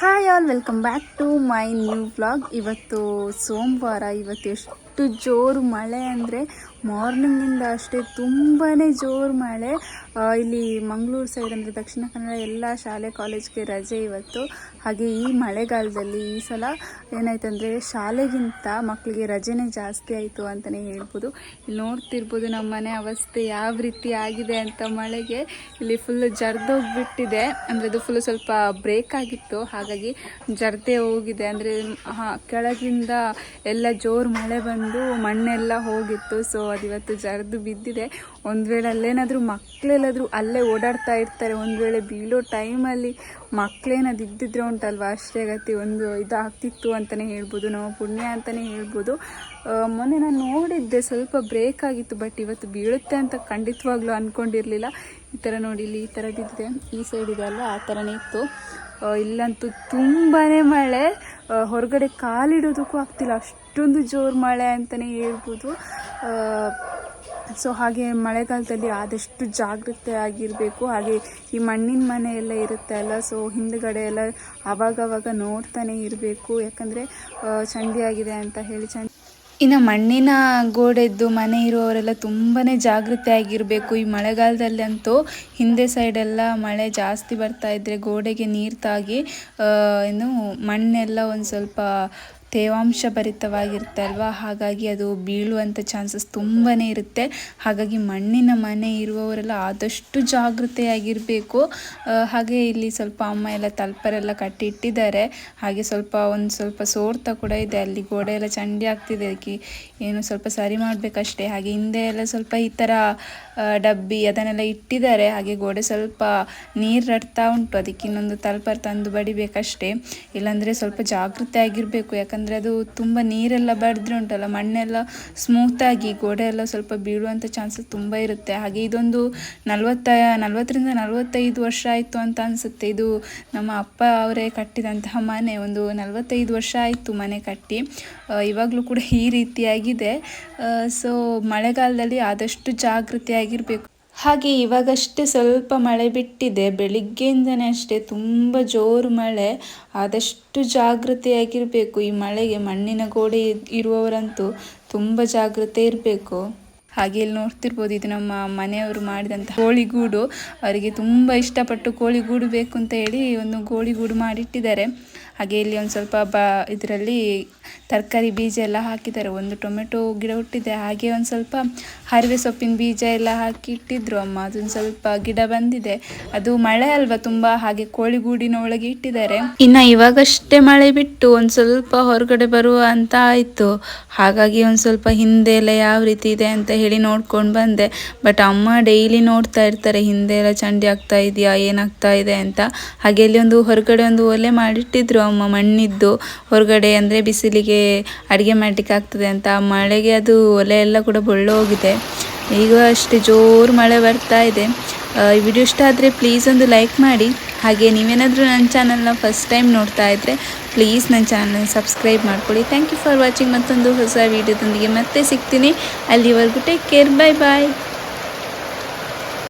Hi all welcome back to my new blog ಇವತ್ತು ಸೋಮವಾರ, ಇವತ್ತು ಎಷ್ಟು ಜೋರು ಮಳೆ ಅಂದರೆ ಮಾರ್ನಿಂಗಿಂದ ಅಷ್ಟೇ ತುಂಬಾ ಜೋರು ಮಳೆ. ಇಲ್ಲಿ ಮಂಗಳೂರು ಸೈಡ್ ಅಂದರೆ ದಕ್ಷಿಣ ಕನ್ನಡ ಎಲ್ಲ ಶಾಲೆ, ಕಾಲೇಜ್ಗೆ ರಜೆ ಇವತ್ತು. ಹಾಗೆ ಈ ಮಳೆಗಾಲದಲ್ಲಿ ಈ ಸಲ ಏನಾಯ್ತಂದರೆ ಶಾಲೆಗಿಂತ ಮಕ್ಕಳಿಗೆ ರಜೆನೇ ಜಾಸ್ತಿ ಆಯಿತು ಅಂತಲೇ ಹೇಳ್ಬೋದು. ಇಲ್ಲಿ ನೋಡ್ತಿರ್ಬೋದು ನಮ್ಮ ಮನೆ ಅವಸ್ಥೆ ಯಾವ ರೀತಿ ಆಗಿದೆ ಅಂತ ಮಳೆಗೆ. ಇಲ್ಲಿ ಫುಲ್ ಜರ್ದೋಗ್ಬಿಟ್ಟಿದೆ. ಅಂದರೆ ಅದು ಫುಲ್ ಸ್ವಲ್ಪ ಬ್ರೇಕ್ ಆಗಿತ್ತು. ಹಾಗಾಗಿ ಜರ್ದೆ ಹೋಗಿದೆ. ಅಂದರೆ ಕೆಳಗಿಂದ ಎಲ್ಲ ಜೋರು ಮಳೆ ಬಂದು ಮಣ್ಣೆಲ್ಲ ಹೋಗಿತ್ತು. ಸೊ ಅದು ಇವತ್ತು ಜರಿದು ಬಿದ್ದಿದೆ. ಒಂದು ವೇಳೆ ಅಲ್ಲೇನಾದರೂ ಮಕ್ಕಳೆಲ್ಲಾದರೂ ಅಲ್ಲೇ ಓಡಾಡ್ತಾ ಇರ್ತಾರೆ. ಒಂದು ವೇಳೆ ಬೀಳೋ ಟೈಮಲ್ಲಿ ಮಕ್ಕಳೇನಾದ್ರು ಇದ್ದಿದ್ರೆ ಉಂಟಲ್ವ? ಅಷ್ಟೇ ಗತಿ ಒಂದು ಇದಾಗ್ತಿತ್ತು ಅಂತಲೇ ಹೇಳ್ಬೋದು. ನಮ್ಮ ಪುಣ್ಯ ಅಂತಲೇ ಹೇಳ್ಬೋದು. ಮೊನ್ನೆ ನಾನು ನೋಡಿದ್ದೆ, ಸ್ವಲ್ಪ ಬ್ರೇಕ್ ಆಗಿತ್ತು ಬಟ್ ಇವತ್ತು ಬೀಳುತ್ತೆ ಅಂತ ಖಂಡಿತವಾಗ್ಲೂ ಅಂದ್ಕೊಂಡಿರಲಿಲ್ಲ ಈ ಥರ ನೋಡಿ, ಇಲ್ಲಿ ಈ ಥರ ಬಿದ್ದಿದೆ. ಈ ಸೈಡ್ ಇದೆ ಅಲ್ಲ, ಆ ಥರನೇ ಇತ್ತು. ಇಲ್ಲಂತೂ ತುಂಬಾ ಮಳೆ. ಹೊರಗಡೆ ಕಾಲಿಡೋದಕ್ಕೂ ಆಗ್ತಿಲ್ಲ. ಅಷ್ಟೊಂದು ಜೋರು ಮಳೆ ಅಂತಲೇ ಹೇಳ್ಬೋದು. ಸೊ ಹಾಗೆ ಮಳೆಗಾಲದಲ್ಲಿ ಆದಷ್ಟು ಜಾಗೃತೆ ಆಗಿರಬೇಕು. ಹಾಗೆ ಈ ಮಣ್ಣಿನ ಮನೆ ಎಲ್ಲ ಇರುತ್ತೆ ಅಲ್ಲ, ಸೊ ಹಿಂದುಗಡೆ ಎಲ್ಲ ಆವಾಗವಾಗ ನೋಡ್ತಾನೆ ಇರಬೇಕು. ಯಾಕಂದರೆ ಚಂದಿಯಾಗಿದೆ ಆಗಿದೆ ಅಂತ ಹೇಳಿ ಚಂದ ಇನ್ನು ಮಣ್ಣಿನ ಗೋಡೆದ್ದು ಮನೆ ಇರುವವರೆಲ್ಲ ತುಂಬಾ ಜಾಗೃತಿ ಆಗಿರಬೇಕು ಈ ಮಳೆಗಾಲದಲ್ಲಿ ಅಂತೂ ಹಿಂದೆ ಸೈಡೆಲ್ಲ ಮಳೆ ಜಾಸ್ತಿ ಬರ್ತಾ ಇದ್ದರೆ ಗೋಡೆಗೆ ನೀರು ತಾಗಿ ಏನು ಮಣ್ಣೆಲ್ಲ ಒಂದು ಸ್ವಲ್ಪ ತೇವಾಂಶ ಭರಿತವಾಗಿರುತ್ತೆ ಅಲ್ವಾ ಹಾಗಾಗಿ ಅದು ಬೀಳುವಂಥ ಚಾನ್ಸಸ್ ತುಂಬಾ ಇರುತ್ತೆ. ಹಾಗಾಗಿ ಮಣ್ಣಿನ ಮನೆ ಇರುವವರೆಲ್ಲ ಆದಷ್ಟು ಜಾಗೃತೆಯಾಗಿರಬೇಕು. ಹಾಗೆ ಇಲ್ಲಿ ಸ್ವಲ್ಪ ಅಮ್ಮ ಎಲ್ಲ ತಲ್ಪರೆಲ್ಲ ಕಟ್ಟಿಟ್ಟಿದ್ದಾರೆ. ಹಾಗೆ ಸ್ವಲ್ಪ ಒಂದು ಸ್ವಲ್ಪ ಸೋರ್ತಾ ಕೂಡ ಇದೆ. ಅಲ್ಲಿ ಗೋಡೆ ಎಲ್ಲ ಚಂಡಿ ಆಗ್ತಿದೆ. ಅದಕ್ಕೆ ಏನು ಸ್ವಲ್ಪ ಸರಿ ಮಾಡಬೇಕಷ್ಟೇ. ಹಾಗೆ ಹಿಂದೆ ಎಲ್ಲ ಸ್ವಲ್ಪ ಈ ಥರ ಡಬ್ಬಿ ಅದನ್ನೆಲ್ಲ ಇಟ್ಟಿದ್ದಾರೆ. ಹಾಗೆ ಗೋಡೆ ಸ್ವಲ್ಪ ನೀರು ರಟ್ತಾ ಉಂಟು. ಅದಕ್ಕೆ ಇನ್ನೊಂದು ತಲ್ಪರ್ ತಂದು ಬಡಿಬೇಕಷ್ಟೇ. ಇಲ್ಲಾಂದರೆ ಸ್ವಲ್ಪ ಜಾಗೃತೆ ಆಗಿರಬೇಕು ಯಾಕಂದರೆ ಅದು ತುಂಬ ನೀರೆಲ್ಲ ಬಡಿದ್ರೆ ಉಂಟಲ್ಲ, ಮಣ್ಣೆಲ್ಲ ಸ್ಮೂತಾಗಿ ಗೋಡೆ ಎಲ್ಲ ಸ್ವಲ್ಪ ಬೀಳುವಂಥ ಚಾನ್ಸಸ್ ತುಂಬ ಇರುತ್ತೆ. ಹಾಗೆ ಇದೊಂದು ನಲ್ವತ್ತ, ನಲವತ್ತರಿಂದ ನಲವತ್ತೈದು ವರ್ಷ ಆಯಿತು ಅಂತ ಅನಿಸುತ್ತೆ. ಇದು ನಮ್ಮ ಅಪ್ಪ ಅವರೇ ಕಟ್ಟಿದಂತಹ ಮನೆ, ಒಂದು ನಲವತ್ತೈದು ವರ್ಷ ಆಯಿತು ಮನೆ ಕಟ್ಟಿ. ಇವಾಗಲೂ ಕೂಡ ಈ ರೀತಿಯಾಗಿದೆ. ಸೊ ಮಳೆಗಾಲದಲ್ಲಿ ಆದಷ್ಟು ಜಾಗೃತಿಯಾಗಿರಬೇಕು ಹಾಗೆ ಇವಾಗಷ್ಟೇ ಸ್ವಲ್ಪ ಮಳೆ ಬಿಟ್ಟಿದೆ. ಬೆಳಿಗ್ಗೆಯಿಂದನೇ ಅಷ್ಟೇ ತುಂಬ ಜೋರು ಮಳೆ. ಆದಷ್ಟು ಜಾಗೃತೆಯಾಗಿರಬೇಕು ಈ ಮಳೆಗೆ ಮಣ್ಣಿನ ಗೋಡೆ ಇರುವವರಂತೂ ತುಂಬ ಜಾಗ್ರತೆ ಇರಬೇಕು. ಹಾಗೆ ಇಲ್ಲಿ ನೋಡ್ತಿರ್ಬೋದು ಇದು ನಮ್ಮ ಮನೆಯವರು ಮಾಡಿದಂಥ ಕೋಳಿಗೂಡು. ಅವರಿಗೆ ತುಂಬ ಇಷ್ಟಪಟ್ಟು ಕೋಳಿಗೂಡು ಬೇಕು ಅಂತ ಹೇಳಿ ಒಂದು ಕೋಳಿಗೂಡು ಮಾಡಿಟ್ಟಿದ್ದಾರೆ. ಹಾಗೆ ಇಲ್ಲಿ ಒಂದು ಸ್ವಲ್ಪ ಬ ಇದರಲ್ಲಿ ತರಕಾರಿ ಬೀಜ ಎಲ್ಲ ಹಾಕಿದ್ದಾರೆ. ಒಂದು ಟೊಮೆಟೊ ಗಿಡ ಹುಟ್ಟಿದೆ. ಹಾಗೆ ಒಂದು ಸ್ವಲ್ಪ ಹರಿವೆ ಸೊಪ್ಪಿನ ಬೀಜ ಎಲ್ಲ ಹಾಕಿ ಇಟ್ಟಿದ್ರು ಅಮ್ಮ. ಅದೊಂದು ಸ್ವಲ್ಪ ಗಿಡ ಬಂದಿದೆ. ಅದು ಮಳೆ ಅಲ್ವಾ ತುಂಬ? ಹಾಗೆ ಕೋಳಿಗೂಡಿನ ಒಳಗೆ ಇಟ್ಟಿದ್ದಾರೆ. ಇನ್ನು ಇವಾಗಷ್ಟೇ ಮಳೆ ಬಿಟ್ಟು ಒಂದು ಸ್ವಲ್ಪ ಹೊರಗಡೆ ಬರುವ ಅಂತ ಆಯಿತು. ಹಾಗಾಗಿ ಒಂದು ಸ್ವಲ್ಪ ಹಿಂದೆ ಎಲ್ಲ ಯಾವ ರೀತಿ ಇದೆ ಅಂತ ಹೇಳಿ ನೋಡ್ಕೊಂಡು ಬಂದೆ. ಬಟ್ ಅಮ್ಮ ಡೈಲಿ ನೋಡ್ತಾ ಇರ್ತಾರೆ, ಹಿಂದೆ ಎಲ್ಲ ಚಂಡಿ ಆಗ್ತಾ ಇದೆಯಾ, ಏನಾಗ್ತಾ ಇದೆ ಅಂತ. ಹಾಗೆ ಇಲ್ಲಿ ಒಂದು ಹೊರಗಡೆ ಒಂದು ಒಲೆ ಮಾಡಿಟ್ಟಿದ್ರು ಅಮ್ಮ, ಮಣ್ಣಿದ್ದು. ಹೊರಗಡೆ ಅಂದರೆ ಬಿಸಿಲಿಗೆ ಅಡುಗೆ ಮಾಡಲಿಕ್ಕೆ ಆಗ್ತದೆ ಅಂತ. ಮಳೆಗೆ ಅದು ಒಲೆ ಎಲ್ಲ ಕೂಡ ಬೊಳ್ಳೋಗಿದೆ ಈಗ ಅಷ್ಟೇ ಜೋರು ಮಳೆ ಬರ್ತಾ ಇದೆ. ಈ ವಿಡಿಯೋ ಇಷ್ಟ ಆದರೆ ಪ್ಲೀಸ್ ಒಂದು ಲೈಕ್ ಮಾಡಿ. ಹಾಗೆ ನೀವೇನಾದರೂ ನನ್ನ ಚಾನಲ್ನ ಫಸ್ಟ್ ಟೈಮ್ ನೋಡ್ತಾ ಇದ್ದರೆ ಪ್ಲೀಸ್ ನನ್ನ ಚಾನಲ್ನ ಸಬ್ಸ್ಕ್ರೈಬ್ ಮಾಡ್ಕೊಳ್ಳಿ. ಥ್ಯಾಂಕ್ ಯು ಫಾರ್ ವಾಚಿಂಗ್ ಮತ್ತೊಂದು ಹೊಸ ವೀಡಿಯೋದೊಂದಿಗೆ ಮತ್ತೆ ಸಿಗ್ತೀನಿ. ಅಲ್ಲಿವರೆಗೂ ಟೇಕ್ ಕೇರ್ ಬೈ ಬಾಯ್